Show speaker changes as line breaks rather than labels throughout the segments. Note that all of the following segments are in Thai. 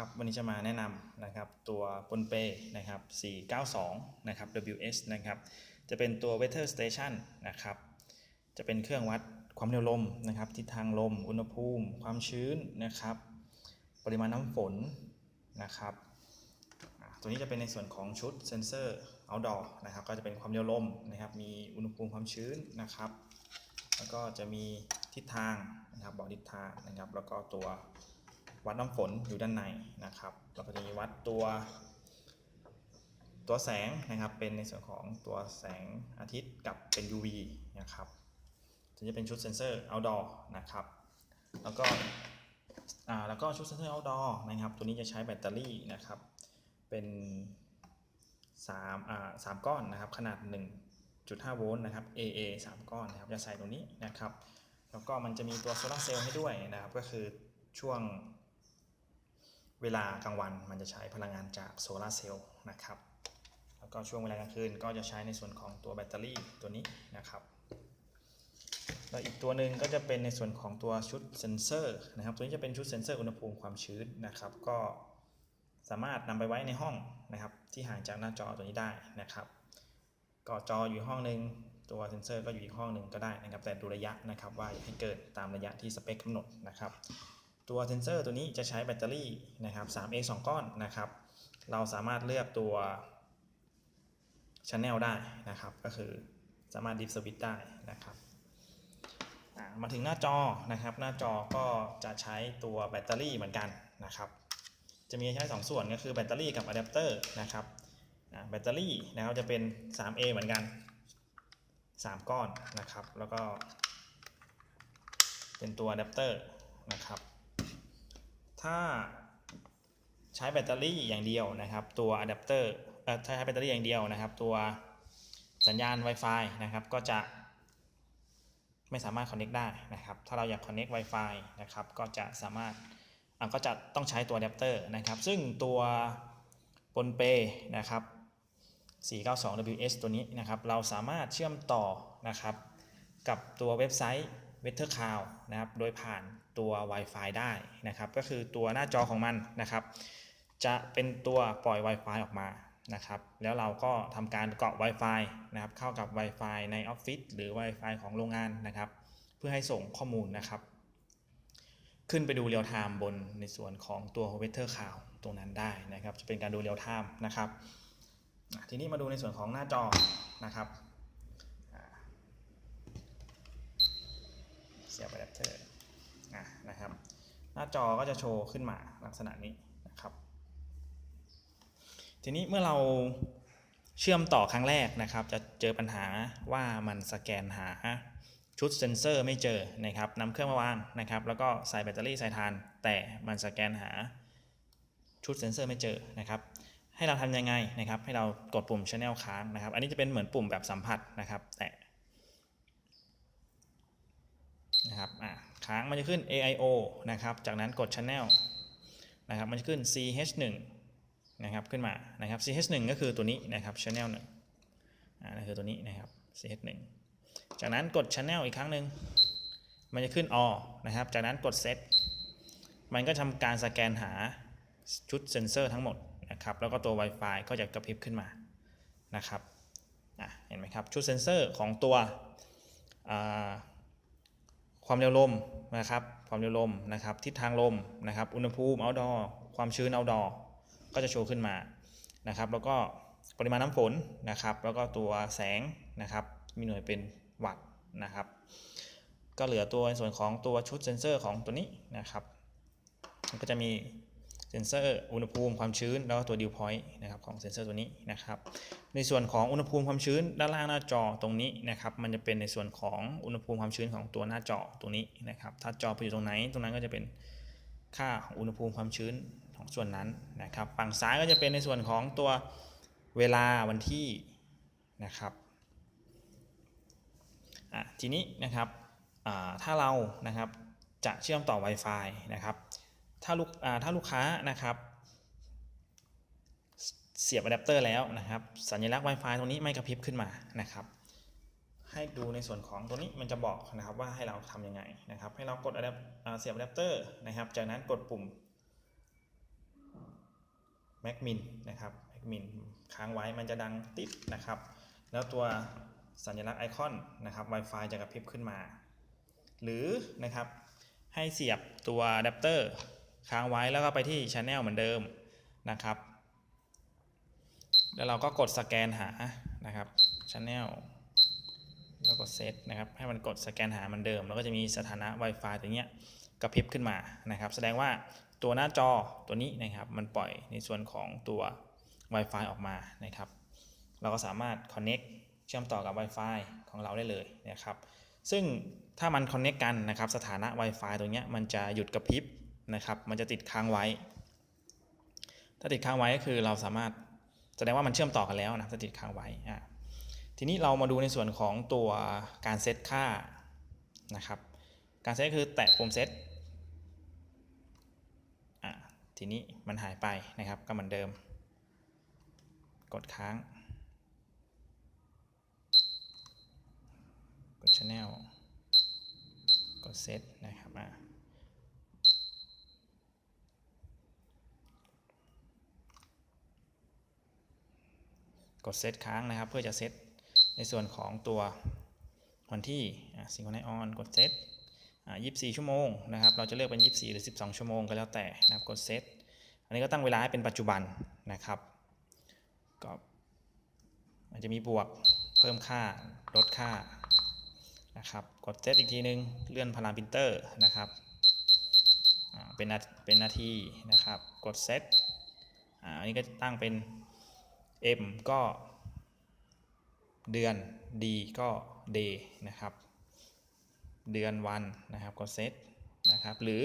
ครับวันนี้จะมาแนะนำนะครับตัวปนเปนะครับ 492 นะครับ WS นะครับ จะเป็นตัว Weather Station นะครับ จะเป็นเครื่องวัดความเร็วลมนะครับ ทิศทางลม อุณหภูมิ ความชื้นนะครับ ปริมาณน้ำฝนนะครับ ตัวนี้จะเป็นในส่วนของชุดเซนเซอร์ outdoor นะครับ ก็จะเป็นความเร็วลมนะครับ มีอุณหภูมิความชื้นนะครับ แล้วก็จะมีทิศทางนะครับ บอกทิศทางนะครับ แล้วก็ตัว วัดน้ำฝนอยู่ด้านในนะครับแล้วก็จะมีวัดตัว ตัวแสงนะครับเป็นในส่วนของตัวแสงอาทิตย์กับเป็น UV นะครับถึงจะเป็นชุดเซนเซอร์ outdoor นะครับ แล้วก็อ่าแล้วก็ชุดเซนเซอร์ outdoor นะครับ ตัวนี้จะใช้แบตเตอรี่นะครับ เป็น3อ่า3ก้อนนะครับขนาด 1.5 โวลต์นะครับ AA 3 ก้อนนะครับจะใส่ตรงนี้นะครับ แล้วก็มันจะมีตัวโซลาร์เซลล์ให้ด้วยนะครับ ก็คือช่วง เวลากลางวันมันจะใช้พลังงานจากโซลาร์เซลล์นะครับ แล้วก็ช่วงเวลากลางคืนก็จะใช้ในส่วนของตัวแบตเตอรี่ตัวนี้นะครับแล้วอีกตัวหนึ่งก็จะเป็นในส่วนของตัวชุดเซนเซอร์นะครับ ตัวนี้จะเป็นชุดเซนเซอร์อุณหภูมิความชื้นนะครับ ก็สามารถนำไปไว้ในห้องนะครับ ที่ห่างจากหน้าจอตัวนี้ได้นะครับ ก็จออยู่ห้องหนึ่งตัวเซนเซอร์ก็อยู่อีกห้องหนึ่งก็ได้นะครับ แต่ดูระยะนะครับว่าอย่าให้เกิดตามระยะที่สเปคกำหนดนะครับ ตัวเซนเซอร์ตัวนี้จะใช้แบตเตอรี่นะครับ 3A 2 ก้อนนะครับ เราสามารถเลือกตัวช n แนลได้นะครับ ก็คือสามารถดิฟสวิตได้นะครับมาถึงหน้าจอนะครับ หน้าจอก็จะใช้ตัวแบตเตอรี่เหมือนกันนะครับ จะมีใช้ 2 ส่วนก็คือแบตเตอรี่กับอะแดปเตอร์นะครับแบตเตอรี่นะครับจะเป็น 3A เหมือนกัน 3 ก้อนนะครับ แล้วก็เป็นตัวอะแดปเตอร์นะครับ ถ้าใช้แบตเตอรี่อย่างเดียวนะครับ ตัวอะแดปเตอร์ถ้าใช้แบตเตอรี่อย่างเดียวนะครับ ตัวสัญญาณ Wi-Fi นะครับ ก็จะไม่สามารถ connect ได้นะครับ ถ้าเราอยาก connect Wi-Fi นะครับ ก็จะสามารถอะก็จะต้องใช้ตัวอะแดปเตอร์นะครับ ซึ่งตัวปนเปนะครับ 492WS ตัวนี้นะครับ เราสามารถเชื่อมต่อนะครับ กับตัวเว็บไซต์ Weather Cloud นะครับ โดยผ่าน ตัว Wi-Fi ได้นะครับ ก็คือตัวหน้าจอของมันนะครับ จะเป็นตัวปล่อย Wi-Fi ออกมานะครับ แล้วเราก็ทำการเกาะ Wi-Fi นะครับ เข้ากับ Wi-Fi ในออฟฟิศหรือ Wi-Fi ของโรงงานนะครับ เพื่อให้ส่งข้อมูลนะครับ ขึ้นไปดูเรียลไทม์บนในส่วนของตัว Weather Cloud ตรงนั้นได้นะครับ จะเป็นการดูเรียลไทม์นะครับ ทีนี้มาดูในส่วนของหน้าจอนะครับเสียบอะแดปเตอร์ นะครับ หน้าจอก็จะโชว์ขึ้นมาลักษณะนี้นะครับ ทีนี้เมื่อเราเชื่อมต่อครั้งแรกนะครับ จะเจอปัญหาว่ามันสแกนหาชุดเซนเซอร์ไม่เจอนะครับนำเครื่องมาวางนะครับ แล้วก็ใส่แบตเตอรี่ใส่ทาน แต่มันสแกนหาชุดเซนเซอร์ไม่เจอนะครับให้เราทำยังไงนะครับ ให้เรากดปุ่ม Channel ค้างนะครับ อันนี้จะเป็นเหมือนปุ่มแบบสัมผัสนะครับ แต่ นะครับอะค้างมันจะขึ้น AIO นะครับ จากนั้นกด Channel นะครับ มันจะขึ้น CH1 นะครับ ขึ้นมานะครับ CH1 ก็คือตัวนี้นะครับ Channel 1อ่านั่นคือตัวนี้นะครับ CH1 จากนั้นกด Channel อีกครั้งหนึ่งมันจะขึ้น All นะครับ จากนั้นกด Set มันก็ทำการสแกนหาชุดเซนเซอร์ทั้งหมดนะครับ แล้วก็ตัว Wi-Fi ก็จะกระพริบขึ้นมานะครับอะเห็นไหมครับ ชุดเซนเซอร์ของตัวอ่า ความเร็วลมนะครับความเร็วลมนะครับทิศทางลมนะครับอุณหภูมิ outdoor ความชื้น outdoor ก็จะโชว์ขึ้นมานะครับแล้วก็ปริมาณน้ำฝนนะครับ แล้วก็ตัวแสงนะครับมีหน่วยเป็นวัตต์นะครับ ก็เหลือตัวในส่วนของตัวชุดเซนเซอร์ของตัวนี้นะครับ ก็จะมี เซนเซอร์อุณหภูมิความชื้นแล้วก็ตัวดิวพอยต์นะครับของเซนเซอร์ตัวนี้นะครับในส่วนของอุณหภูมิความชื้นด้านล่างหน้าจอตรงนี้นะครับมันจะเป็นในส่วนของอุณหภูมิความชื้นของตัวหน้าจอตรงนี้นะครับถ้าจอไปอยู่ตรงไหน ตรงนั้นก็จะเป็นค่าอุณหภูมิความชื้นของส่วนนั้นนะครับฝั่งซ้ายก็จะเป็นในส่วนของตัวเวลาวันที่นะครับทีนี้นะครับถ้าเรานะครับจะเชื่อมต่อ Wi-Fi นะครับ ถ้าลูกถ้าลูกค้านะครับ เสียบอะแดปเตอร์แล้วนะครับ สัญลักษณ์ Wi-Fi ตรงนี้ไม่กระพริบขึ้นมานะครับ ให้ดูในส่วนของตัวนี้มันจะบอกนะครับว่าให้เราทำยังไงนะครับ ให้เรากดอะแดปเสียบอะแดปเตอร์นะครับ จากนั้นกดปุ่มแม็กมินนะครับแม็กมินค้างไว้มันจะดังติ๊บนะครับ แล้วตัวสัญลักษณ์ไอคอนนะครับ Wi-Fi จะกระพริบขึ้นมา หรือนะครับให้เสียบตัวอะแดปเตอร์ ค้างไว้แล้วก็ไปที่ Channel เหมือนเดิมนะครับ แล้วเราก็กดสแกนหานะครับ Channel แล้วก็เซตนะครับ ให้มันกดสแกนหาเหมือนเดิม แล้วก็จะมีสถานะ Wi-Fi ตัวเนี้ยกระพริบขึ้นมานะครับ แสดงว่าตัวหน้าจอตัวนี้นะครับ มันปล่อยในส่วนของตัว Wi-Fi ออกมานะครับ เราก็สามารถ Connect เชื่อมต่อกับ Wi-Fi ของเราได้เลยนะครับ ซึ่งถ้ามัน Connect กันนะครับ สถานะ Wi-Fi ตัวเนี้ยมันจะหยุดกระพริบ นะครับ มันจะติดค้างไว้ ถ้าติดค้างไว้ก็คือเราสามารถแสดงว่ามันเชื่อมต่อกันแล้วนะถ้าติดค้างไว้อะทีนี้เรามาดูในส่วนของตัวการเซตค่านะครับ การเซตคือแตะปุ่มเซตอะทีนี้มันหายไปนะครับก็เหมือนเดิม กดค้าง กด channel กด set นะครับอะ กด set ค้างนะครับ เพื่อจะเซตในส่วนของตัววันที่ซิง c ค r ไนออนกด set อ่า24 ชั่วโมงนะครับ เราจะเลือกเป็น 24 หรือ 12 ชั่วโมงก็แล้วแต่นะครับ กด set อันนี้ก็ตั้งเวลาให้เป็นปัจจุบันนะครับ ก็มันจะมีบวกเพิ่มค่าลดค่านะครับ กดเซตอีกทีนึง เลื่อนพารามิเตอร์นะครับ เป็นนาเป็นนาทีนะครับ กดเซต อันนี้ก็ตั้งเป็น M ก็ เดือน D ก็ day นะครับ เดือนวันนะครับกดเซตนะครับ หรือ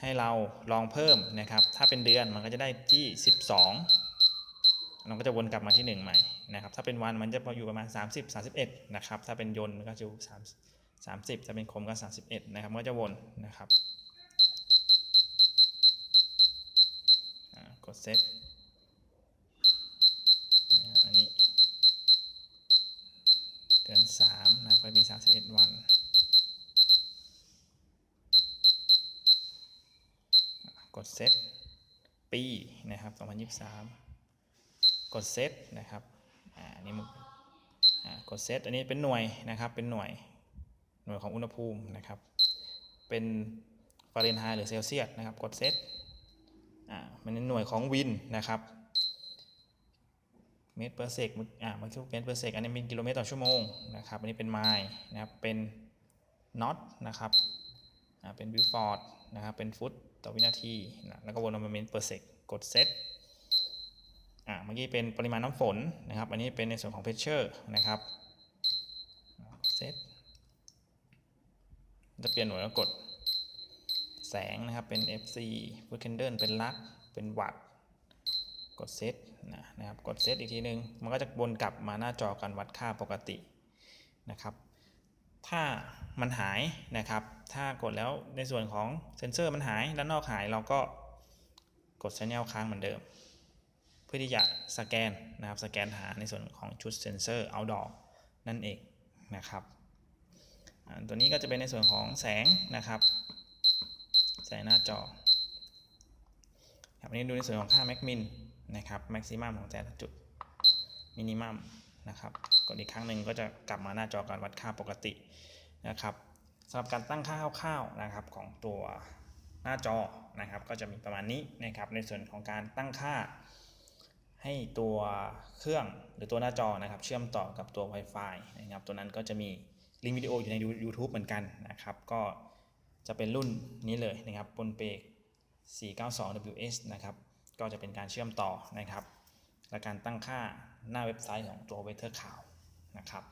ให้เราลองเพิ่มนะครับ ถ้าเป็นเดือนมันก็จะได้ที่ 12 เราก็จะวนกลับมาที่ 1 ใหม่นะครับ ถ้าเป็นวันมันจะอยู่ประมาณ 30 31 นะครับ ถ้าเป็นยนต์มันก็จะอยู่3 30 ถ้าเป็นคมก็ 31 นะครับ ก็จะวนนะครับกดเซตนะครับอันนี้ เดือน 3นะครับก็มี 31 วัน กดเซตปีนะครับ 2023 กดเซตนะครับอ่านนี้มันอ่ากดเซตอันนี้เป็นหน่วยนะครับ เป็นหน่วยหน่วยของอุณหภูมินะครับ เป็นฟาเรนไฮต์หรือเซลเซียสนะครับ กดเซตอ่ามันเป็นหน่วยของวินนะครับ เมตรเปอร์เซกอ่ามันคือเมตรเปอร์เซกอันนี้เป็นกิโลเมตรต่อชั่วโมงนะครับ อันนี้เป็นไมล์นะครับ เป็นน็อตนะครับ อ่า เป็นบิลฟอร์ดนะครับ เป็นฟุตต่อวินาทีนะแล้วก็วนมาเป็นเมตรเปอร์เซกกดเซตอ่า เมื่อกี้เป็นปริมาณน้ำฝนนะครับ อันนี้เป็นในส่วนของเพชเชอร์นะครับ เซต จะเปลี่ยนหน่วยแล้วกดแสงนะครับ เป็น FC ฟูดแคนเดิลเป็นลัก เป็นวัตต์ กดเซตนะนะครับกดเซตอีกทีนึง มันก็จะวนกลับมาหน้าจอการวัดค่าปกตินะครับ ถ้ามันหายนะครับ ถ้ากดแล้วในส่วนของเซนเซอร์มันหายด้านนอกหายเราก็กด channel ค้างเหมือนเดิม เพื่อที่จะสแกนนะครับสแกนหาในส่วนของชุดเซนเซอร์ outdoor นั่นเองนะครับตัวนี้ก็จะเป็นในส่วนของแสงนะครับ แสงหน้าจอครับนี้ดูในส่วนของค่า max min น นะครับ maximum ของแต่ละจุด minimum นะครับกดอีกครั้งหนึ่งก็จะกลับมาหน้าจอการวัดค่าปกตินะครับสำหรับการตั้งค่าคร่าวๆนะครับของตัวหน้าจอนะครับ ก็จะมีประมาณนี้นะครับ ในส่วนของการตั้งค่า ให้ตัวเครื่องหรือตัวหน้าจอนะครับ เชื่อมต่อกับตัว Wi-Fi นะครับ ตัวนั้นก็จะมีลิงก์วิดีโออยู่ใน YouTube เหมือนกันนะครับ ก็จะเป็นรุ่นนี้เลยนะครับบนเปก 492WS นะครับ ก็จะเป็นการเชื่อมต่อนะครับ และการตั้งค่าหน้าเว็บไซต์ของตัวเวเทอร์ข่าวนะครับ